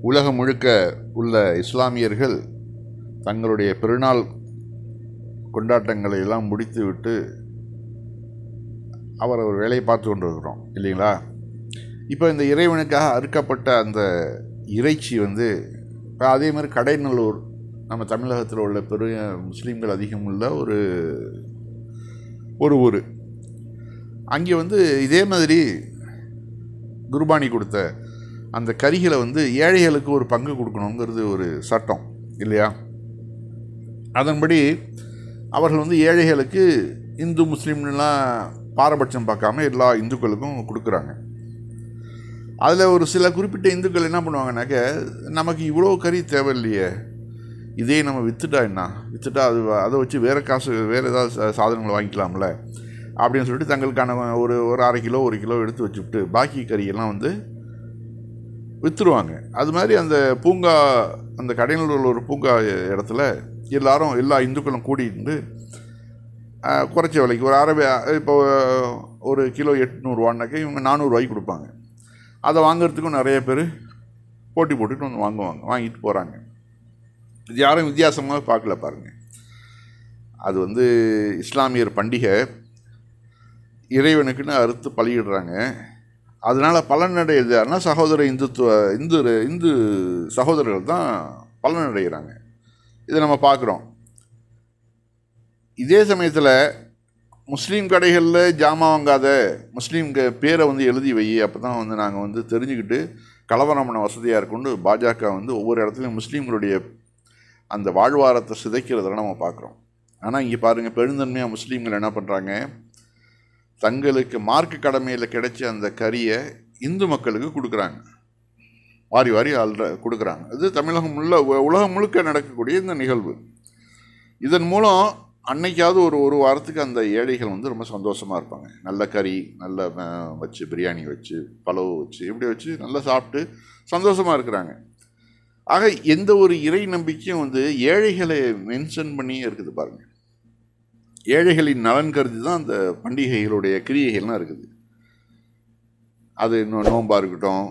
உலகம் முழுக்க உள்ள இஸ்லாமியர்கள் தங்களுடைய பெருநாள் கொண்டாட்டங்களை எல்லாம் முடித்துவிட்டு அவர் ஒரு வேலையை பார்த்து கொண்டிருக்கிறோம் இல்லைங்களா? இப்போ இந்த இறைவனுக்காக அறுக்கப்பட்ட அந்த இறைச்சி வந்து இப்போ அதே மாதிரி கடைநல்லூர் நம்ம தமிழகத்தில் உள்ள பெரிய முஸ்லீம்கள் அதிகம் உள்ள ஒரு ஒரு ஊர். அங்கே வந்து இதே மாதிரி குர்பானி கொடுத்த அந்த கரிகளை வந்து ஏழைகளுக்கு ஒரு பங்கு கொடுக்கணுங்கிறது ஒரு சட்டம் இல்லையா? அதன்படி அவர்கள் வந்து ஏழைகளுக்கு இந்து முஸ்லீம்லாம் பாரபட்சம் பார்க்காம எல்லா இந்துக்களுக்கும் கொடுக்குறாங்க. அதில் ஒரு சில குறிப்பிட்ட இந்துக்கள் என்ன பண்ணுவாங்கனாக்க நமக்கு இவ்வளோ கறி தேவையில்லையே இதே நம்ம விற்றுட்டா என்ன? விற்றுட்டா அது அதை வச்சு வேறு காசு வேறு ஏதாவது சாதனங்களை சாதனங்கள் வாங்கிக்கலாம்ல? அப்படின்னு சொல்லிட்டு தங்களுக்கான ஒரு ஒரு அரை கிலோ ஒரு கிலோ எடுத்து வச்சுவிட்டு பாக்கி கறியெல்லாம் வந்து விற்றுருவாங்க அது மாதிரி அந்த பூங்கா அந்த கடையில் உள்ள ஒரு பூங்கா இடத்துல எல்லாரும் எல்லா இந்துக்களும் கூடிட்டு குறைச்ச விலைக்கு ஒரு அரை இப்போ ஒரு கிலோ எட்நூறுவான்னாக்க இவங்க நானூறுரூவாய்க்கு கொடுப்பாங்க. அதை வாங்குறதுக்கும் நிறைய பேர் போட்டி போட்டுட்டு வந்து வாங்குவாங்க வாங்கிட்டு போகிறாங்க இது யாரும் வித்தியாசமாக பார்க்கல பாருங்கள் அது வந்து இஸ்லாமியர் பண்டிகை இறைவனுக்குன்னு அறுத்து பலியிடுறாங்க. அதனால் பலனடையுதுன்னா சகோதர இந்துத்துவ இந்து இந்து சகோதரர்கள் தான் பலனடைகிறாங்க. இதை நம்ம பார்க்குறோம். இதே சமயத்தில் முஸ்லீம் கடைகளில் ஜாமான் வாங்காத முஸ்லீம் பேரை வந்து எழுதி வை அப்போ தான் வந்து நாங்கள் வந்து தெரிஞ்சுக்கிட்டு கலவரம் பண்ண வசதியாக இருக்கும்னு பாஜக வந்து ஒவ்வொரு இடத்துலையும் முஸ்லீம்களுடைய அந்த வாழ்வாரத்தை சிதைக்கிறதெல்லாம் நம்ம பார்க்குறோம். ஆனால் இங்கே பாருங்கள் பெருந்தன்மையாக முஸ்லீம்கள் என்ன பண்ணுறாங்க தங்களுக்கு மார்க்கு கடமையில் கிடைச்ச அந்த கறியை இந்து மக்களுக்கு கொடுக்குறாங்க. வாரி வாரி அல்ற கொடுக்குறாங்க. இது தமிழகம் முள்ள உலகம் முழுக்க நடக்கக்கூடிய இந்த நிகழ்வு. இதன் மூலம் அன்னைக்காவது ஒரு ஒரு வாரத்துக்கு அந்த ஏழைகள் வந்து ரொம்ப சந்தோஷமாக இருப்பாங்க. நல்ல கறி நல்ல வச்சு பிரியாணி வச்சு பலவு வச்சு இப்படி வச்சு நல்லா சாப்பிட்டு சந்தோஷமாக இருக்கிறாங்க. ஆக எந்த ஒரு இறை நம்பிக்கையும் வந்து ஏழைகளை மென்ஷன் பண்ணியே இருக்குது பாருங்கள் ஏழைகளின் நலன் கருதி தான் அந்த பண்டிகைகளுடைய கிரியைகள்லாம் இருக்குது. அது இன்னும் நோம்பாக இருக்கட்டும்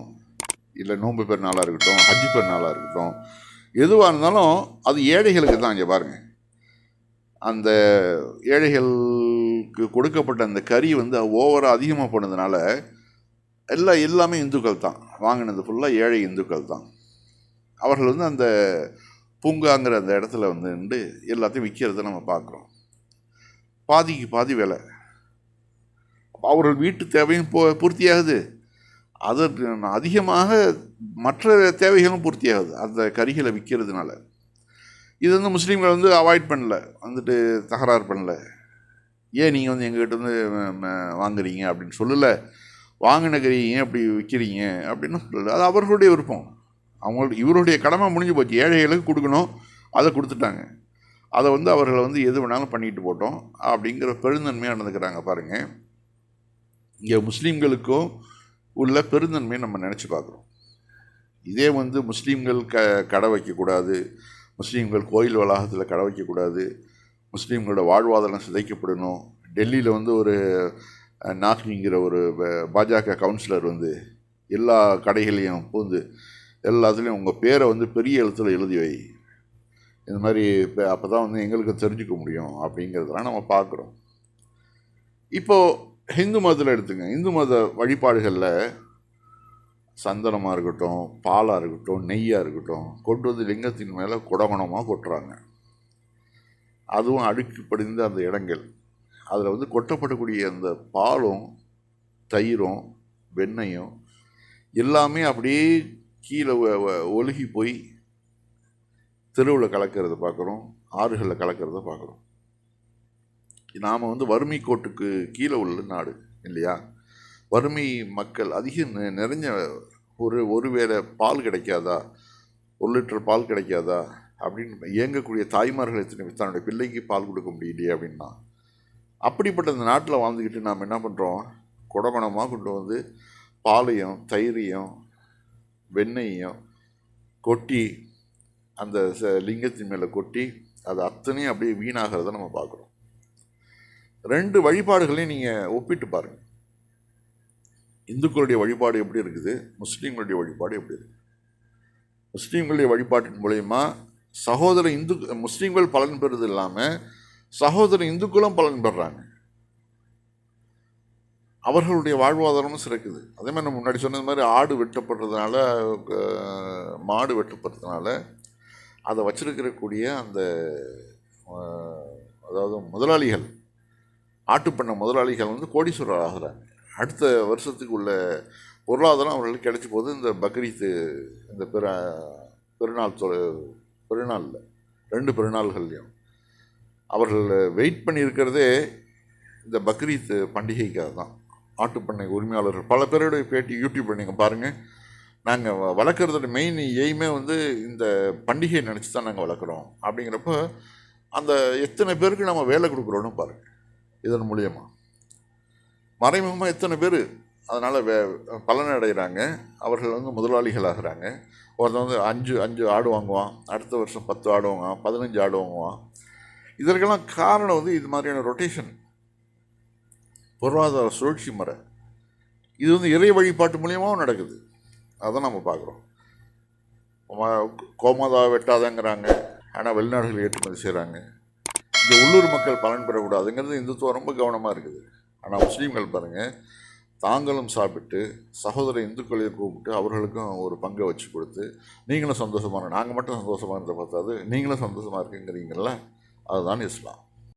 இல்லை நோன்பு பெருநாளாக இருக்கட்டும் ஹஜ்ஜி பெருநாளாக இருக்கட்டும் எதுவாக இருந்தாலும் அது ஏழைகளுக்கு தான் இங்கே பாருங்கள் அந்த ஏழைகளுக்கு கொடுக்கப்பட்ட அந்த கறி வந்து ஓவராக அதிகமாக போனதுனால எல்லாம் எல்லாமே இந்துக்கள் தான். வாங்கினது ஃபுல்லாக ஏழை இந்துக்கள் தான். அவர்கள் வந்து அந்த பூங்காங்கிற அந்த இடத்துல வந்து நின்று எல்லாத்தையும் விற்கிறத நம்ம பார்க்குறோம். பாதிக்கு பாதி வேலை. அவர்கள் வீட்டு தேவையும் போ பூர்த்தியாகுது. அதற்கு அதிகமாக மற்ற தேவைகளும் பூர்த்தியாகுது. அந்த கறிகளை விற்கிறதுனால இது வந்து முஸ்லீம்கள் வந்து அவாய்ட் பண்ணல. வந்துட்டு தகராறு பண்ணல. ஏன் நீங்கள் வந்து எங்ககிட்ட வந்து வாங்குறீங்க அப்படின்னு சொல்லலை. வாங்கின கறி ஏன் அப்படி விற்கிறீங்க அப்படின்னு சொல்லலை. அது அவர்களுடைய விருப்பம். அவங்களுக்கு இவருடைய கடமை முடிஞ்சு போச்சு. ஏழைகளுக்கு கொடுக்கணும். அதை கொடுத்துட்டாங்க. அதை வந்து அவர்களை வந்து எது வேணாலும் பண்ணிட்டு போட்டோம் அப்படிங்கிற பெருந்தன்மையாக நடந்துக்கிறாங்க பாருங்கள் இங்கே முஸ்லீம்களுக்கும் உள்ள பெருந்தன்மையை நம்ம நினச்சி பார்க்குறோம். இதே வந்து முஸ்லீம்கள் க கடை வைக்கக்கூடாது முஸ்லீம்கள் கோயில் வளாகத்தில் கடை வைக்கக்கூடாது முஸ்லீம்களோட வாழ்வாதாரம் சிதைக்கப்படணும். டெல்லியில் வந்து ஒரு அஹ், நாக்னிங்கிற ஒரு பாஜக கவுன்சிலர் வந்து எல்லா கடைகளையும் பூந்து எல்லாத்துலேயும் உங்கள் பேரை வந்து பெரிய எழுத்தில் எழுதி வை. இந்த மாதிரி இப்போ அப்போ தான் வந்து எங்களுக்கு தெரிஞ்சுக்க முடியும் அப்படிங்கிறதெல்லாம் நம்ம பார்க்குறோம். இப்போது ஹிந்து மதத்தில் எடுத்துங்க. இந்து மத வழிபாடுகளில் சந்தனமாக இருக்கட்டும் பாலாக இருக்கட்டும் நெய்யாக இருக்கட்டும் கொண்டு வந்து லிங்கத்தின் மேலே குடகுணமாக கொட்டுறாங்க. அதுவும் அடுக்கி படிந்த அந்த இடங்கள். அதில் வந்து கொட்டப்படக்கூடிய அந்த பாலும் தயிரும் வெண்ணையும் எல்லாமே அப்படியே கீழே ஒழுகி போய் தெருவில் கலக்கிறத பார்க்குறோம் ஆறுகளில் கலக்கிறத பார்க்குறோம் நாம் வந்து வறுமை கோட்டுக்கு கீழே உள்ள நாடு இல்லையா? வறுமை மக்கள் அதிக நிறைஞ்ச ஒரு ஒருவேளை பால் கிடைக்காதா? ஒரு லிட்டர் பால் கிடைக்காதா? அப்படின்னு இயங்கக்கூடிய தாய்மார்கள் எத்தனை தன்னுடைய பிள்ளைக்கு பால் கொடுக்க முடியலையே அப்படின்னா அப்படிப்பட்ட இந்த நாட்டில் வாழ்ந்துக்கிட்டு நாம் என்ன பண்ணுறோம் குடகுணமாக கொண்டு வந்து பாலையும் தயிரையும் வெண்ணெயையும் கொட்டி அந்த ச- லிங்கத்தின் மேலே கொட்டி அது அத்தனையும் அப்படியே வீணாகிறத நம்ம பார்க்குறோம். ரெண்டு வழிபாடுகளையும் நீங்கள் ஒப்பிட்டு பாருங்கள் இந்துக்களுடைய வழிபாடு எப்படி இருக்குது? முஸ்லீம்களுடைய வழிபாடு எப்படி இருக்குது முஸ்லீம்களுடைய வழிபாட்டின் மூலயமா சகோதர இந்து முஸ்லீம்கள் பலன் பெறுறது இல்லாமல் சகோதர இந்துக்களும் பலன் பெறுறாங்க அவர்களுடைய வாழ்வாதாரமும் சிறக்குது. அதே மாதிரி நம்ம முன்னாடி சொன்னது மாதிரி ஆடு வெட்டப்படுறதுனால மாடு வெட்டப்படுறதுனால அதை வச்சிருக்கிறக்கூடிய அந்த அதாவது முதலாளிகள் ஆட்டுப்பண்ணை முதலாளிகள் வந்து கோடீஸ்வரர் ஆகிறாங்க. அடுத்த வருஷத்துக்கு உள்ள பொருளாதாரம் அவர்களுக்கு கிடைச்ச போது இந்த பக்ரீத்து இந்த பிற பெருநாள் தொ பெருநாளில் ரெண்டு பெருநாள்கள்லையும். அவர்கள் வெயிட் பண்ணியிருக்கிறதே இந்த பக்ரீத் பண்டிகைக்காக தான் ஆட்டுப்பண்ணை உரிமையாளர்கள் பல பேருடைய பேட்டி யூடியூப் நீங்கள் பாருங்கள் நாங்கள் வளர்க்குறதோட மெயின் எய்மே வந்து இந்த பண்டிகையை நினச்சி தான் நாங்கள் வளர்க்குறோம். அப்படிங்கிறப்ப அந்த எத்தனை பேருக்கு நம்ம வேலை கொடுக்குறோன்னு பாருங்கள் இதன் மூலியமாக மறைமுகமாக எத்தனை பேர் அதனால் வே பலன் அடைகிறாங்க. அவர்கள் வந்து முதலாளிகள் ஆகிறாங்க. ஒருத்தன் வந்து அஞ்சு அஞ்சு ஆடு வாங்குவான். அடுத்த வருஷம் பத்து ஆடு வாங்குவான். பதினஞ்சு ஆடு வாங்குவான். இதற்கெல்லாம் காரணம் வந்து இது மாதிரியான ரொட்டேஷன் பொருளாதார சுழற்சி முறை. இது வந்து இறை வழிபாட்டு மூலியமாகவும் நடக்குது. அதை நம்ம பார்க்குறோம். கோமாதா வெட்டாதங்கிறாங்க. ஆனால் வெளிநாடுகள் ஏற்றுமதி செய்கிறாங்க இங்கே உள்ளூர் மக்கள் பலன் பெறக்கூடாதுங்கிறது இந்துத்துவம் ரொம்ப கவனமாக இருக்குது. ஆனால் முஸ்லீம்கள் பாருங்கள் தாங்களும் சாப்பிட்டு சகோதர இந்துக்களையும் கூப்பிட்டு அவர்களுக்கும் ஒரு பங்கை வச்சு கொடுத்து நீங்களும் சந்தோஷமாக நாங்கள் மட்டும் சந்தோஷமாக இருந்த பார்த்தாது நீங்களும் சந்தோஷமாக இருக்குங்கிறீங்கள அதுதான் இஸ்லாம்.